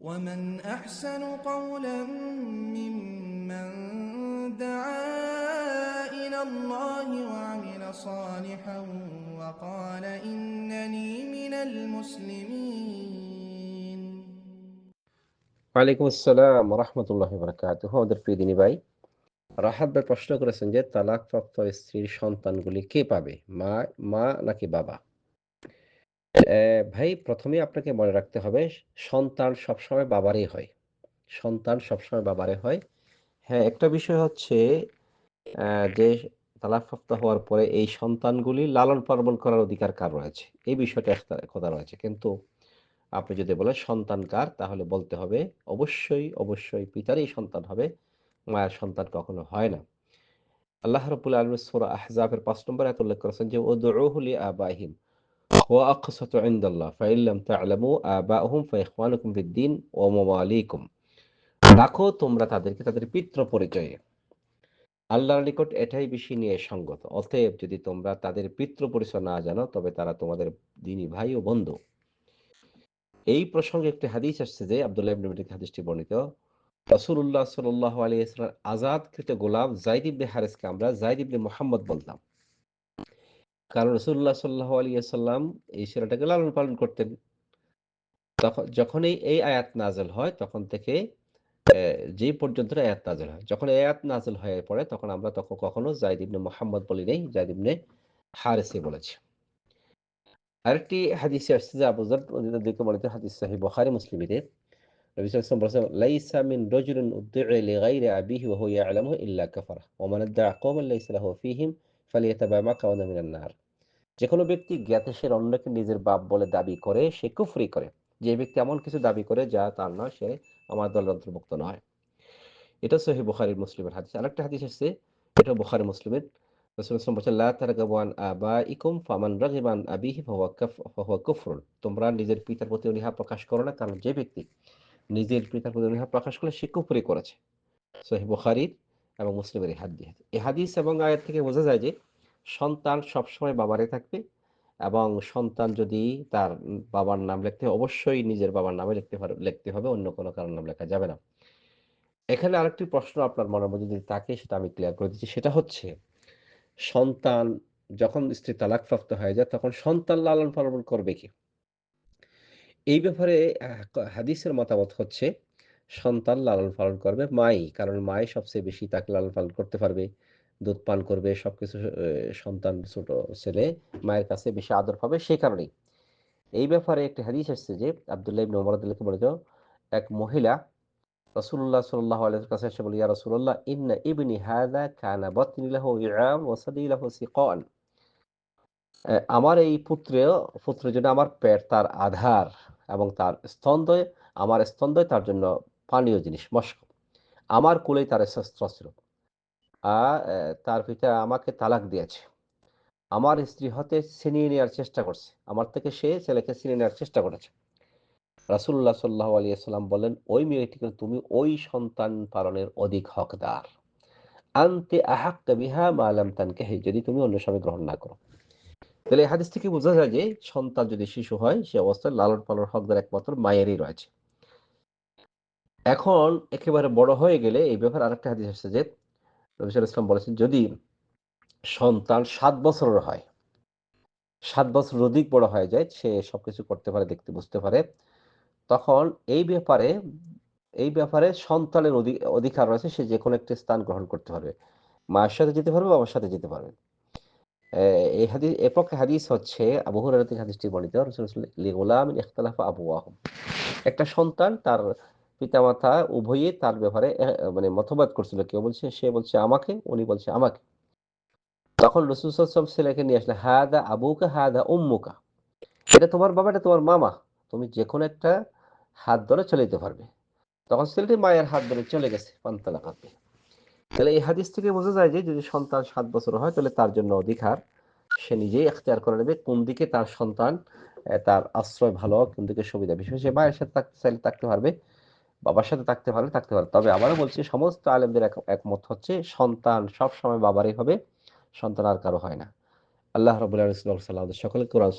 ومن أحسن قولا ممن دعا إلى الله وعمل صالحا وقال إنني من المسلمين ওয়ালাইকুম আসসালাম রহমতুল্লাহ বরকাত আমাদের প্রিয় দিনী ভাই রাহাত ভাই প্রশ্ন করেছেন যে তালাকপ্রাপ্ত স্ত্রীর সন্তানগুলি কে পাবে মা মা নাকি বাবা আহ, ভাই প্রথমে আপনাকে মনে রাখতে হবে, সন্তান সবসময় বাবারই হয়। সন্তান সবসময় বাবারে হয়। হ্যাঁ একটা বিষয় হচ্ছে যে তালাকপ্রাপ্ত হওয়ার পরে এই সন্তানগুলি লালন পালন করার অধিকার কার রয়েছে? এই বিষয়টা একটা কথা রয়েছে। কিন্তু আপনি যদি বলেন সন্তান কার, তাহলে বলতে হবে অবশ্যই অবশ্যই পিতারই সন্তান হবে, মায়ের সন্তান কখনো হয় না। আল্লাহ রাব্বুল আলামিন সূরা আহজাবের 5 নম্বর আয়াতে উল্লেখ করেছেন যে, উদউহু লিআবাইহিম ওয়া আকসাতু ইনদাল্লাহ ফাইন লাম তা'লামু আবাহুম ফাইখওয়ানুকুম ফিদ-দীন ওয়া মাওয়ালিকুম রাখো তোমরা তাদেরকে তাদের পিতৃ পরিচয়ে। আল্লাহর নিকট এটাই বেশি নিয়ে সঙ্গত। অতএব যদি তোমরা তাদের পিতৃ পরিচয় না জানো, তবে তারা তোমাদের দিনী ভাই ও বন্ধু। এই প্রসঙ্গে একটি হাদিস আসছে যে আব্দুল্লাহ ইবনে মালিক হাদিসটি বর্ণিত। রাসূলুল্লাহ সাল্লাল্লাহু আলাইহি ওয়াসাল্লাম আজাদকৃত গোলাম যায়েদ ইবনে হারিসকে আমরা যায়েদ ইবনে মুহাম্মদ বলতাম। কারণ রাসূলুল্লাহ সাল্লাহ আলাইহি ওয়াসাল্লাম এই ছেলেটাকে লালন পালন করতেন। তখন যখনই এই আয়াত নাজেল হয়, তখন থেকে যে পর্যন্ত আয়াত নাজেল হয়। যখন আয়াত নাজেল হয়ে পড়ে, তখন আমরা তখন কখনো জাইদ ইবনে মুহাম্মদ বলি নাই, জাইদ ইবনে হারিসই বলেছি। আরেকটি হাদিসে আসছে যে আবু যর দিকে বর্ণিত হাদিস সহিহ বুখারী মুসলিমিতে নবী সাল্লাল্লাহু আলাইহি লাইসা মিন রাজুলিন উদ্দি'a লিগাইরি আবিহি ওয়া হুয়া ইয়ালামু ইল্লা কাফারা। ওয়া মান লাইসা লাহু ফীহিম নার যে কোনো ব্যক্তি জ্ঞাতসের অন্যকে নিজের বাপ বলে দাবি করে, সে কুফরি করে। যে ব্যক্তি এমন কিছু দাবি করে যা তার নয়, সে আমার দলের অন্তর্ভুক্ত নয়। এটা সহিহ বুখারী মুসলিমের হাদিস। আরেকটা হাদিস আছে এটা বুখারী মুসলিমের। তোমরা নিজের পিতার প্রতি অনীহা প্রকাশ করো না, কারণ যে ব্যক্তি নিজের পিতার প্রতি অনীহা প্রকাশ করলে সে কুফরি করেছে। সহিহ বুখারীর এবং মুসলিমের এই হাদিস। এই হাদিস এবং আয়ের থেকে বোঝা যায় যে সন্তান সবসময় বাবারে থাকবে এবং সন্তান যদি তার বাবার নাম লিখতে অবশ্যই নিজের বাবার নামে লিখতে লিখতে হবে, অন্য কোনো কারণ নাম লেখা যাবে না। এখানে আরেকটি প্রশ্ন আপনার মনের মধ্যে যদি থাকে, সেটা আমি ক্লিয়ার করে দিচ্ছি। সেটা হচ্ছে, সন্তান যখন স্ত্রী তালাকপ্রাপ্ত হয়ে যায়, তখন সন্তান লালন পালন করবে কি? এই ব্যাপারে হাদিসের মতামত হচ্ছে সন্তান লালন পালন করবে, মাই। কারণ মাই সবচেয়ে বেশি তাকে লালন পালন করতে পারবে। দুধ পান করবে, সবকিছু সন্তান, ছোট ছেলে মায়ের কাছে বেশি আদর পাবে সেই কারণেই। এই ব্যাপারে একটি হাদিস আসছে যে, আব্দুল্লাহ ইবনে ওমর আনহু বলেছে এক মহিলা রাসূলুল্লাহ সাল্লাল্লাহু আলাইহি কাছে এসে বলে, ইয়া রাসূলুল্লাহ, ইন্না ইবনি হাযা কানা বাতনি লাহু ইআম ওয়া সাদি সিকান। আমার এই পুত্র, পুত্রের জন্য আমার পেট তার আধার এবং তার স্তন্দয় আমার স্তন্দয় তার জন্য পানীয় জিনিস, মস্ক। আমার কোলেই তার শস্ত্র ছিল তার পিতা আমাকে তালাক দিয়েছে। আমার স্ত্রী হতে ছিনিয়ে নেওয়ার চেষ্টা করছে। আমার থেকে সে ছেলেকে ছিনিয়ে নেওয়ার চেষ্টা করেছে। রাসূলুল্লাহ সাল্লাল্লাহু আলাইহি সাল্লাম বলেন, ওই মেয়েটিকে তুমি ওই সন্তান পালনের অধিক হকদার। আনতে আহাক্কা বিহা মা লাম তানকাহি। যদি তুমি অন্য স্বামী গ্রহণ না করো। তাহলে এই হাদিস থেকে বোঝা যায় যে সন্তান যদি শিশু হয়, সে অবস্থায় লালন পালন হকদার একমাত্র মায়েরই রয়েছে। এখন একেবারে বড় হয়ে গেলে এই ব্যাপারে আরেকটা হাদিস আসছে যে সাল্লাল্লাহু আলাইহি বলেছেন, যদি সন্তান সাত বছরের হয়, সাত বছর অধিক বড় হয়ে যায়, সে সবকিছু করতে পারে, দেখতে বুঝতে পারে, তখন এই ব্যাপারে এই ব্যাপারে সন্তানের অধি- অধিকার রয়েছে, সে যে কোনো একটি স্থান গ্রহণ করতে পারবে। মায়ের সাথে যেতে পারবে, বাবার সাথে যেতে পারবে। এই হাদিস, এ পক্ষে হাদিস হচ্ছে, আবু হুরায়রা থেকে হাদিসটি ইখতালাফা আবওয়াহুম। একটা সন্তান তার পিতামাতা উভয়ে তার ব্যাপারে মানে মতবাদ করছিল। কেউ বলছে, সে বলছে আমাকে, উনি বলছে আমাকে। তখন রসুল সাল্লাল্লাহু ছেলেকে নিয়ে আসলে, হাদা আবুকা, হাদা উম্মুকা। এটা তোমার বাবা, এটা তোমার মামা। তুমি যে কোনো একটা হাত ধরে চলে যেতে পারবে। তখন ছেলেটি মায়ের হাত ধরে চলে গেছে, পান্তালা কাঁদতে তাহলে এই হাদিস থেকে বোঝা যায় যে, যদি সন্তান সাত বছর হয়, তাহলে তার জন্য অধিকার সে নিজেই এখতিয়ার করে নেবে, কোন দিকে তার সন্তান তার আশ্রয় ভালো, কোন দিকে সুবিধা। বিশেষ সে মায়ের সাথে থাকতে চাইলে থাকতে পারবে। বাবার সাথে থাকতে পারলে থাকতে পারে। তবে আবারও বলছি, সমস্ত আলেমদের একমত হচ্ছে, সন্তান সব সময় বাবারই হবে, সন্তান আর কারও হয় না। আল্লাহ রবুল্লাহ সাল্লাহ সকলে কোরআন